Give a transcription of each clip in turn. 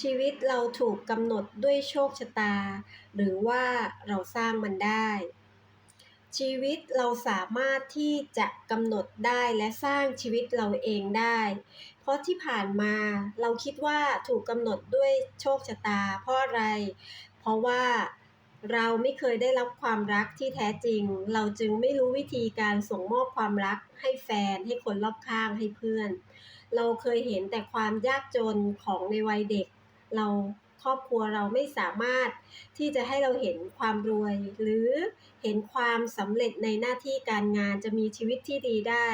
ชีวิตเราถูกกำหนดด้วยโชคชะตา หรือว่าเราสร้างมันได้ ชีวิตเราสามารถที่จะกำหนดได้และสร้างชีวิตเราเองได้ เพราะที่ผ่านมาเราคิดว่าถูกกำหนดด้วยโชคชะตา เพราะอะไร เพราะว่าเราไม่เคยได้รับความรักที่แท้จริง เราจึงไม่รู้วิธีการส่งมอบความรัก ให้แฟน ให้คนรอบข้าง ให้เพื่อน เราเคยเห็นแต่ความยากจนของในวัยเด็ก เราครอบครัวเราไม่สามารถที่จะให้เราเห็นความรวย หรือเห็นความสำเร็จในหน้าที่การงานจะมีชีวิตที่ดีได้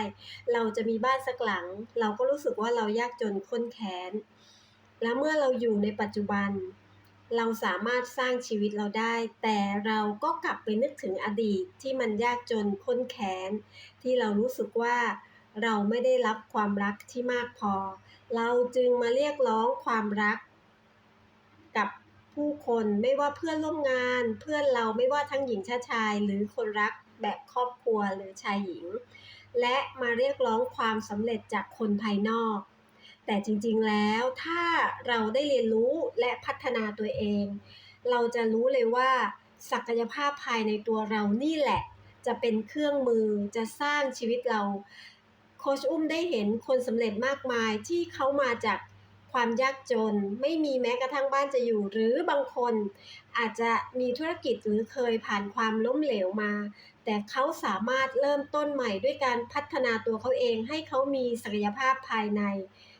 เราจะมีบ้านสักหลัง เราก็รู้สึกว่าเรายากจนข้นแค้น และเมื่อเราอยู่ในปัจจุบัน เราสามารถสร้างชีวิตเราได้ แต่เราก็กลับไปนึกถึงอดีตที่มันยากจนข้นแค้น ที่เรารู้สึกว่าเราไม่ได้รับความรักที่มากพอ เราจึงมาเรียกร้องความรัก กับผู้คนไม่ว่าเพื่อนร่วมงาน เพื่อนเราไม่ว่าทั้งหญิงชายชาย หรือคนรักแบบครอบครัวหรือชายหญิง และมาเรียกร้องความสำเร็จจากคนภายนอก แต่จริงๆแล้วถ้าเราได้เรียนรู้และพัฒนาตัวเอง เราจะรู้เลยว่า ศักยภาพภายในตัวเรานี่แหละ จะเป็นเครื่องมือจะสร้างชีวิตเราโคชอุ้มได้เห็นคนสำเร็จมากมายที่เขามาจาก ความยากจน ไม่มีแม้กระทั่งบ้านจะอยู่ หรือบางคนอาจจะมีธุรกิจหรือเคยผ่านความล้มเหลวมา แต่เขาสามารถเริ่มต้นใหม่ด้วยการพัฒนาตัวเขาเองให้เขามีศักยภาพภายใน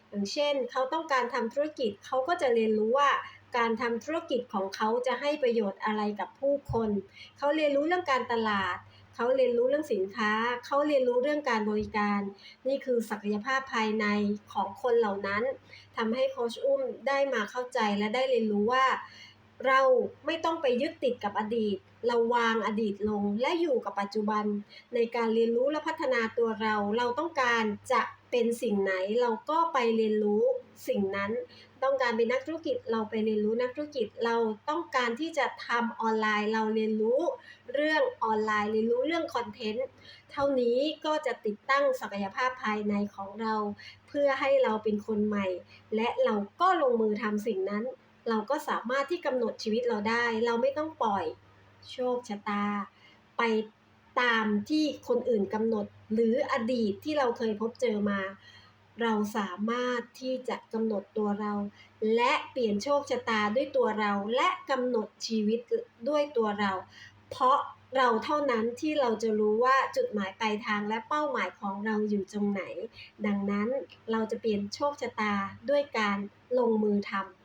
อย่างเช่น เขาต้องการทำธุรกิจเขาก็จะเรียนรู้ว่าการทำธุรกิจของเขาจะให้ประโยชน์อะไรกับผู้คน เขาเรียนรู้เรื่องการตลาดเขาเรียนรู้เรื่องสินค้า เขาเรียนรู้เรื่องการบริการ นี่คือศักยภาพภายในของคนเหล่านั้นทำให้โคชอุ้มได้มาเข้าใจและได้เรียนรู้ว่า เราไม่ต้องไปยึดติดกับอดีต เราวางอดีตลงและอยู่กับปัจจุบัน ในการเรียนรู้และพัฒนาตัวเรา เราต้องการจะเป็นสิ่งไหนเราก็ไปเรียนรู้สิ่งนั้น ต้องการเป็นนักธุรกิจเราไปเรียนรู้นักธุรกิจเราต้องการที่จะทำออนไลน์เราเรียนรู้ เรื่องออนไลน์เรียนรู้เรื่องคอนเทนต์เท่านี้ก็จะติดตั้งศักยภาพภายในของเรา เพื่อให้เราเป็นคนใหม่ และเราก็ลงมือทำสิ่งนั้น เราก็สามารถที่กำหนดชีวิตเราได้ เราไม่ต้องปล่อยโชคชะตา ไปตามที่คนอื่นกำหนดหรืออดีตที่เราเคยพบเจอมา เราสามารถที่จะกำหนดตัวเรา และเปลี่ยนโชคชะตาด้วยตัวเรา และกำหนดชีวิตด้วยตัวเรา เพราะเราเท่านั้นที่เราจะรู้ว่าจุดหมายปลายทางและเป้าหมายของเราอยู่ตรงไหน ดังนั้นเราจะเปลี่ยนโชคชะตาด้วยการลงมือทำ